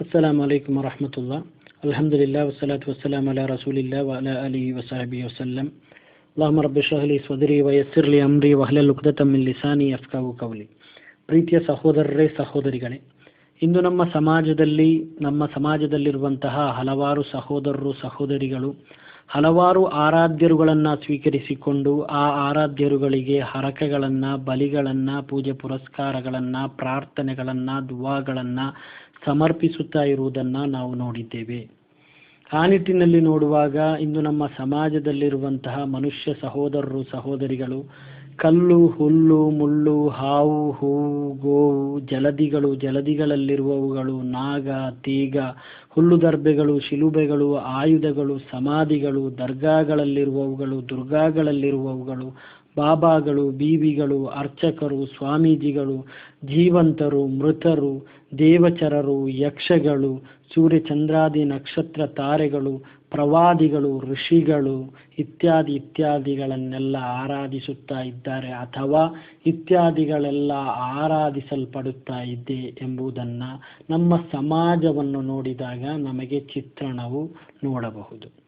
السلام عليكم ورحمة الله الحمد لله والصلاة والسلام على رسول الله وعلى آله وصحبه وسلم اللهم رب اشرح لي صدري ويسر لي أمري واحلل عقدة من لساني يفقهوا قولي ಪ್ರೀತಿಯ ಸಹೋದರರೇ ಸಹೋದರಿಗಳೇ ಇಂದು ನಮ್ಮ ಸಮಾಜದಲ್ಲಿ ನಮ್ಮ ಸಮಾಜದಲ್ಲಿರುವಂತಹ ಹಲವಾರು ಸಹೋದರರು ಸಹೋದರಿಗಳು ಹಲವಾರು ಆರಾಧ್ಯರುಗಳನ್ನು ಸ್ವೀಕರಿಸಿಕೊಂಡು ಆ ಆರಾಧ್ಯರುಗಳಿಗೆ ಹರಕೆಗಳನ್ನು ಬಲಿಗಳನ್ನು ಪೂಜೆ ಪುರಸ್ಕಾರಗಳನ್ನು ಪ್ರಾರ್ಥನೆಗಳನ್ನು ದುವಾಗಳನ್ನು ಸಮರ್ಪಿಸುತ್ತಾ ಇರುವುದನ್ನು ನಾವು ನೋಡಿದ್ದೇವೆ. ಆ ನಿಟ್ಟಿನಲ್ಲಿ ನೋಡುವಾಗ ಇಂದು ನಮ್ಮ ಸಮಾಜದಲ್ಲಿರುವಂತಹ ಮನುಷ್ಯ ಸಹೋದರರು, ಸಹೋದರಿಗಳು, ಕಲ್ಲು, ಹುಲ್ಲು, ಮುಳ್ಳು, ಹಾವು, ಹೂವು, ಗೋವು, ಜಲದಿಗಳು, ಜಲದಿಗಳಲ್ಲಿರುವವುಗಳು, ನಾಗ, ತೀಗ ಹುಲ್ಲುದರ್ಬೆಗಳು ಶಿಲುಬೆಗಳು, ಆಯುಧಗಳು, ಸಮಾಧಿಗಳು, ದರ್ಗಾಗಳಲ್ಲಿರುವವುಗಳು, ದುರ್ಗಾಗಳಲ್ಲಿರುವವುಗಳು ಬಾಬಾಗಳು ಬೀವಿಗಳು ಅರ್ಚಕರು, ಸ್ವಾಮೀಜಿಗಳು, ಜೀವಂತರು, ಮೃತರು, ದೇವಚರರು, ಯಕ್ಷಗಳು, ಸೂರ್ಯಚಂದ್ರಾದಿ ನಕ್ಷತ್ರ ತಾರೆಗಳು, ಪ್ರವಾದಿಗಳು, ಋಷಿಗಳು ಇತ್ಯಾದಿ ಇತ್ಯಾದಿಗಳನ್ನೆಲ್ಲ ಆರಾಧಿಸುತ್ತಾ ಇದ್ದಾರೆ ಅಥವಾ ಇತ್ಯಾದಿಗಳೆಲ್ಲ ಆರಾಧಿಸಲ್ಪಡುತ್ತಾ ಇದೆ ಎಂಬುದನ್ನು ನಮ್ಮ ಸಮಾಜವನ್ನು ನೋಡಿದಾಗ ನಮಗೆ ಚಿತ್ರಣವು ನೋಡಬಹುದು.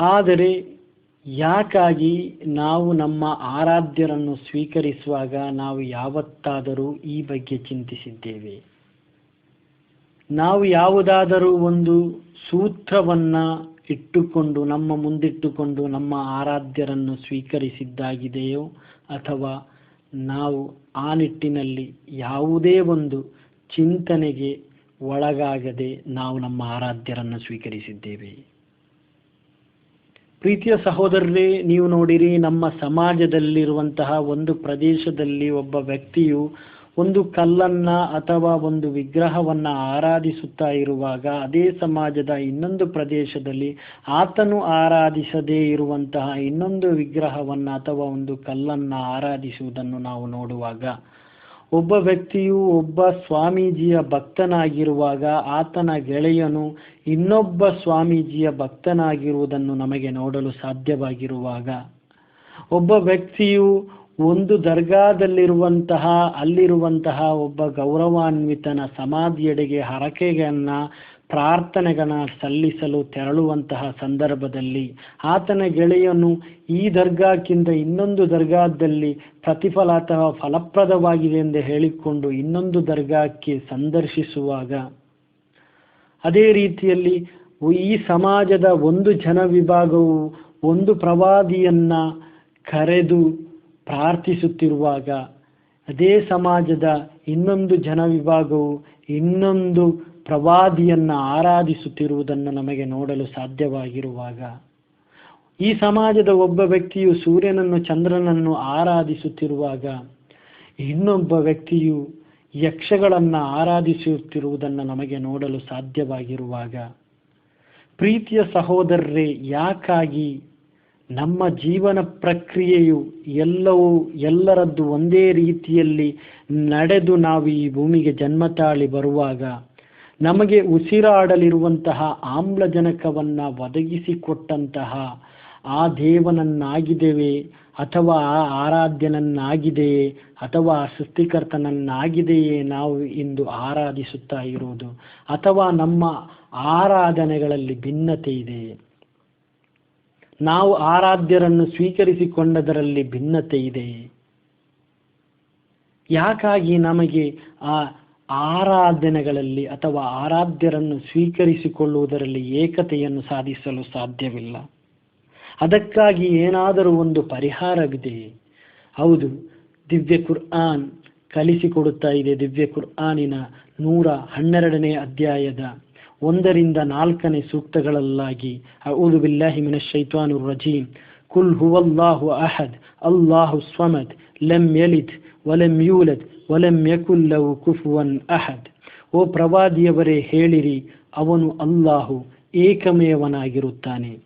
ಆದರೆ ಯಾಕಾಗಿ ನಾವು ನಮ್ಮ ಆರಾಧ್ಯರನ್ನು ಸ್ವೀಕರಿಸುವಾಗ ನಾವು ಯಾವತ್ತಾದರೂ ಈ ಬಗ್ಗೆ ಚಿಂತಿಸಿದ್ದೇವೆ? ನಾವು ಯಾವುದಾದರೂ ಒಂದು ಸೂತ್ರವನ್ನ ಇಟ್ಟುಕೊಂಡು, ನಮ್ಮ ಮುಂದಿಟ್ಟುಕೊಂಡು ನಮ್ಮ ಆರಾಧ್ಯರನ್ನು ಸ್ವೀಕರಿಸಿದ್ದಾಗಿದೆಯೋ ಅಥವಾ ನಾವು ಆ ನಿಟ್ಟಿನಲ್ಲಿ ಯಾವುದೇ ಒಂದು ಚಿಂತನೆಗೆ ಒಳಗಾಗದೆ ನಾವು ನಮ್ಮ ಆರಾಧ್ಯರನ್ನು ಸ್ವೀಕರಿಸಿದ್ದೇವೆ? ಪ್ರೀತಿಯ ಸಹೋದರರೇ, ನೀವು ನೋಡಿರಿ, ನಮ್ಮ ಸಮಾಜದಲ್ಲಿರುವಂತಹ ಒಂದು ಪ್ರದೇಶದಲ್ಲಿ ಒಬ್ಬ ವ್ಯಕ್ತಿಯು ಒಂದು ಕಲ್ಲನ್ನ ಅಥವಾ ಒಂದು ವಿಗ್ರಹವನ್ನ ಆರಾಧಿಸುತ್ತಾ ಇರುವಾಗ, ಅದೇ ಸಮಾಜದ ಇನ್ನೊಂದು ಪ್ರದೇಶದಲ್ಲಿ ಆತನು ಆರಾಧಿಸದೇ ಇರುವಂತಹ ಇನ್ನೊಂದು ವಿಗ್ರಹವನ್ನ ಅಥವಾ ಒಂದು ಕಲ್ಲನ್ನ ಆರಾಧಿಸುವುದನ್ನು ನಾವು ನೋಡುವಾಗ ಒಬ್ಬ ವ್ಯಕ್ತಿಯು ಒಬ್ಬ ಸ್ವಾಮೀಜಿಯ ಭಕ್ತನಾಗಿರುವಾಗ ಆತನ ಗೆಳೆಯನು ಇನ್ನೊಬ್ಬ ಸ್ವಾಮೀಜಿಯ ಭಕ್ತನಾಗಿರುವುದನ್ನು ನಮಗೆ ನೋಡಲು ಸಾಧ್ಯವಾಗಿರುವಾಗ, ಒಬ್ಬ ವ್ಯಕ್ತಿಯು ಒಂದು ದರ್ಗಾದಲ್ಲಿರುವಂತಹ, ಅಲ್ಲಿರುವಂತಹ ಒಬ್ಬ ಗೌರವಾನ್ವಿತನ ಸಮಾಧಿಯೆಡೆಗೆ ಹರಕೆಗಳನ್ನ ಪ್ರಾರ್ಥನೆಗಳನ್ನ ಸಲ್ಲಿಸಲು ತೆರಳುವಂತಹ ಸಂದರ್ಭದಲ್ಲಿ ಆತನ ಗೆಳೆಯನು ಈ ದರ್ಗಾಕ್ಕಿಂತ ಇನ್ನೊಂದು ದರ್ಗಾದಲ್ಲಿ ಪ್ರತಿಫಲ ಅಥವಾ ಫಲಪ್ರದವಾಗಿದೆ ಎಂದು ಹೇಳಿಕೊಂಡು ಇನ್ನೊಂದು ದರ್ಗಾಕ್ಕೆ ಸಂದರ್ಶಿಸುವಾಗ ಅದೇ ರೀತಿಯಲ್ಲಿ ಈ ಸಮಾಜದ ಒಂದು ಜನ ವಿಭಾಗವು ಒಂದು ಪ್ರವಾದಿಯನ್ನ ಕರೆದು ಪ್ರಾರ್ಥಿಸುತ್ತಿರುವಾಗ ಅದೇ ಸಮಾಜದ ಇನ್ನೊಂದು ಜನ ವಿಭಾಗವು ಇನ್ನೊಂದು ಪ್ರವಾದಿಯನ್ನ ಆರಾಧಿಸುತ್ತಿರುವುದನ್ನು ನಮಗೆ ನೋಡಲು ಸಾಧ್ಯವಾಗಿರುವಾಗ ಈ ಸಮಾಜದ ಒಬ್ಬ ವ್ಯಕ್ತಿಯು ಸೂರ್ಯನನ್ನು ಚಂದ್ರನನ್ನು ಆರಾಧಿಸುತ್ತಿರುವಾಗ ಇನ್ನೊಬ್ಬ ವ್ಯಕ್ತಿಯು ಯಕ್ಷಗಳನ್ನು ಆರಾಧಿಸುತ್ತಿರುವುದನ್ನು ನಮಗೆ ನೋಡಲು ಸಾಧ್ಯವಾಗಿರುವಾಗ ಪ್ರೀತಿಯ ಸಹೋದರರೇ, ಯಾಕಾಗಿ ನಮ್ಮ ಜೀವನ ಪ್ರಕ್ರಿಯೆಯು ಎಲ್ಲವೂ ಎಲ್ಲರದ್ದು ಒಂದೇ ರೀತಿಯಲ್ಲಿ ನಡೆದು ನಾವು ಈ ಭೂಮಿಗೆ ಜನ್ಮ ತಾಳಿ ಬರುವಾಗ ನಮಗೆ ಉಸಿರಾಡಲಿರುವಂತಹ ಆಮ್ಲಜನಕವನ್ನ ಒದಗಿಸಿಕೊಟ್ಟಂತಹ ಆ ದೇವನನ್ನಾಗಿದ್ದೇವೆ ಅಥವಾ ಆ ಆರಾಧ್ಯನನ್ನಾಗಿದೆಯೇ ಅಥವಾ ಆ ಸೃಷ್ಟಿಕರ್ತನನ್ನಾಗಿದೆಯೇ ನಾವು ಇಂದು ಆರಾಧಿಸುತ್ತಾ ಇರುವುದು ಅಥವಾ ನಮ್ಮ ಆರಾಧನೆಗಳಲ್ಲಿ ಭಿನ್ನತೆ ಇದೆ. ನಾವು ಆರಾಧ್ಯರನ್ನು ಸ್ವೀಕರಿಸಿಕೊಂಡದರಲ್ಲಿ ಭಿನ್ನತೆ ಇದೆ. ಯಾಕಾಗಿ ನಮಗೆ ಆ ಆರಾಧನೆಗಳಲ್ಲಿ ಅಥವಾ ಆರಾಧ್ಯರನ್ನು ಸ್ವೀಕರಿಸಿಕೊಳ್ಳುವುದರಲ್ಲಿ ಏಕತೆಯನ್ನು ಸಾಧಿಸಲು ಸಾಧ್ಯವಿಲ್ಲ. ಅದಕ್ಕಾಗಿ ಏನಾದರೂ ಒಂದು ಪರಿಹಾರವಿದೆಯೇ ಹೌದು, ದಿವ್ಯ ಕುರ್ಆನ್ ಕಲಿಸಿಕೊಡುತ್ತಾ ಇದೆ. ದಿವ್ಯ ಕುರ್ಆನಿನ ನೂರ ಹನ್ನೆರಡನೇ ಅಧ್ಯಾಯದ ಒಂದರಿಂದ ನಾಲ್ಕನೇ ಸೂಕ್ತಗಳಲ್ಲಾಗಿ, ಅಊದು ಬಿಲ್ಲಾಹಿ ಮಿನ ಶೈತಾನು هو الله أحد. ಅಹದ್ ಅಲ್ಲಾಹು لم يلد ولم يولد ಯೂಲದ್ ವಲಂ ಯಕುಲ್ಲವು ಕುಫುವನ್ ಅಹದ್ ಓ ಪ್ರವಾದಿಯವರೇ ಹೇಳಿರಿ, ಅವನು ಅಲ್ಲಾಹು ಏಕಮೇವನಾಗಿರುತ್ತಾನೆ.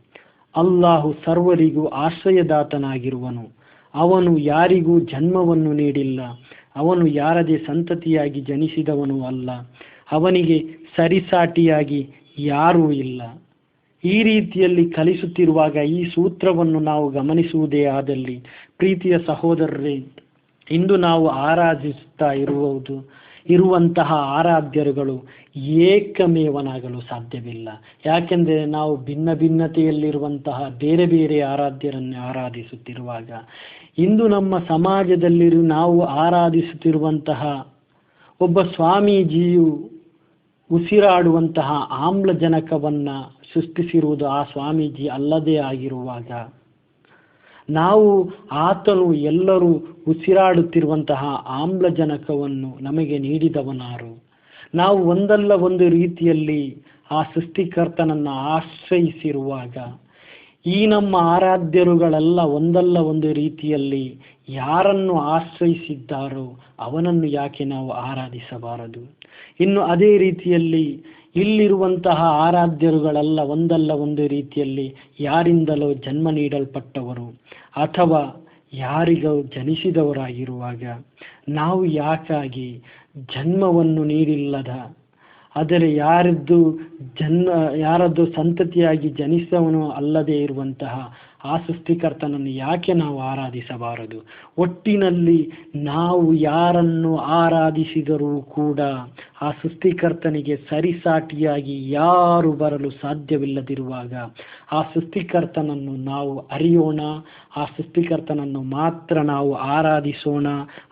ಅಲ್ಲಾಹು ಸರ್ವರಿಗೂ ಆಶ್ರಯದಾತನಾಗಿರುವನು. ಅವನು ಯಾರಿಗೂ ಜನ್ಮವನ್ನು ನೀಡಿಲ್ಲ. ಅವನು ಯಾರದೇ ಸಂತತಿಯಾಗಿ ಜನಿಸಿದವನು ಅಲ್ಲ. ಅವನಿಗೆ ಸರಿಸಾಟಿಯಾಗಿ ಯಾರೂ ಇಲ್ಲ. ಈ ರೀತಿಯಲ್ಲಿ ಕಲಿಸುತ್ತಿರುವಾಗ ಈ ಸೂತ್ರವನ್ನು ನಾವು ಗಮನಿಸುವುದೇ ಆದಲ್ಲಿ ಪ್ರೀತಿಯ ಸಹೋದರರೇ, ಇಂದು ನಾವು ಆರಾಧಿಸುತ್ತಾ ಇರುವುದು, ಇರುವಂತಹ ಆರಾಧ್ಯರುಗಳು ಏಕಮೇವನಾಗಲು ಸಾಧ್ಯವಿಲ್ಲ. ಯಾಕೆಂದರೆ ನಾವು ಭಿನ್ನ ಭಿನ್ನತೆಯಲ್ಲಿರುವಂತಹ ಬೇರೆ ಬೇರೆ ಆರಾಧ್ಯರನ್ನು ಆರಾಧಿಸುತ್ತಿರುವಾಗ, ಇಂದು ನಮ್ಮ ಸಮಾಜದಲ್ಲಿ ನಾವು ಆರಾಧಿಸುತ್ತಿರುವಂತಹ ಒಬ್ಬ ಸ್ವಾಮೀಜಿಯು ಉಸಿರಾಡುವಂತಹ ಆಮ್ಲಜನಕವನ್ನ ಸೃಷ್ಟಿಸಿರುವುದು ಆ ಸ್ವಾಮೀಜಿ ಅಲ್ಲದೇ ಆಗಿರುವಾಗ ನಾವು ಆತನು ಎಲ್ಲರೂ ಉಸಿರಾಡುತ್ತಿರುವಂತಹ ಆಮ್ಲಜನಕವನ್ನು ನಮಗೆ ನೀಡಿದವನಾರು. ನಾವು ಒಂದಲ್ಲ ಒಂದು ರೀತಿಯಲ್ಲಿ ಆ ಸೃಷ್ಟಿಕರ್ತನನ್ನು ಆಶ್ರಯಿಸಿರುವಾಗ ಈ ನಮ್ಮ ಆರಾಧ್ಯರುಗಳೆಲ್ಲ ಒಂದಲ್ಲ ಒಂದು ರೀತಿಯಲ್ಲಿ ಯಾರನ್ನು ಆಶ್ರಯಿಸಿದ್ದಾರೋ ಅವನನ್ನು ಯಾಕೆ ನಾವು ಆರಾಧಿಸಬಾರದು? ಇನ್ನು ಅದೇ ರೀತಿಯಲ್ಲಿ ಇಲ್ಲಿರುವಂತಹ ಆರಾಧ್ಯರುಗಳೆಲ್ಲ ಒಂದಲ್ಲ ಒಂದು ರೀತಿಯಲ್ಲಿ ಯಾರಿಂದಲೋ ಜನ್ಮ ನೀಡಲ್ಪಟ್ಟವರು ಅಥವಾ ಯಾರಿಗೋ ಜನಿಸಿದವರಾಗಿರುವಾಗ ನಾವು ಯಾಕಾಗಿ ಜನ್ಮವನ್ನು ನೀಡಿಲ್ಲದ? ಆದರೆ ಯಾರದ್ದು ಜನ್ಮ, ಯಾರದ್ದು ಸಂತತಿಯಾಗಿ ಜನಿಸವನು ಅಲ್ಲದೆ ಇರುವಂತಹ ಆ ಸೃಷ್ಟಿಕರ್ತನನ್ನು ಯಾಕೆ ನಾವು ಆರಾಧಿಸಬಾರದು? ಒಟ್ಟಿನಲ್ಲಿ ನಾವು ಯಾರನ್ನು ಆರಾಧಿಸಿದರೂ ಕೂಡ ಆ ಸೃಷ್ಟಿಕರ್ತನಿಗೆ ಸರಿಸಾಟಿಯಾಗಿ ಯಾರು ಬರಲು ಸಾಧ್ಯವಿಲ್ಲದಿರುವಾಗ ಆ ಸೃಷ್ಟಿಕರ್ತನನ್ನು ನಾವು ಅರಿಯೋಣ, ಆ ಸೃಷ್ಟಿಕರ್ತನನ್ನು ಮಾತ್ರ ನಾವು ಆರಾಧಿಸೋಣ,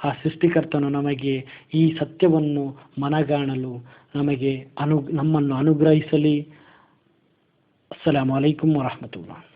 ಆ ಸೃಷ್ಟಿಕರ್ತನು ನಮಗೆ ಈ ಸತ್ಯವನ್ನು ಮನಗಾಣಲು ನಮಗೆ ಅನು, ನಮ್ಮನ್ನು ಅನುಗ್ರಹಿಸಲಿ. ಅಸ್ಸಲಾಮು ಅಲೈಕುಂ ವರಹಮತುಲ್ಲಾ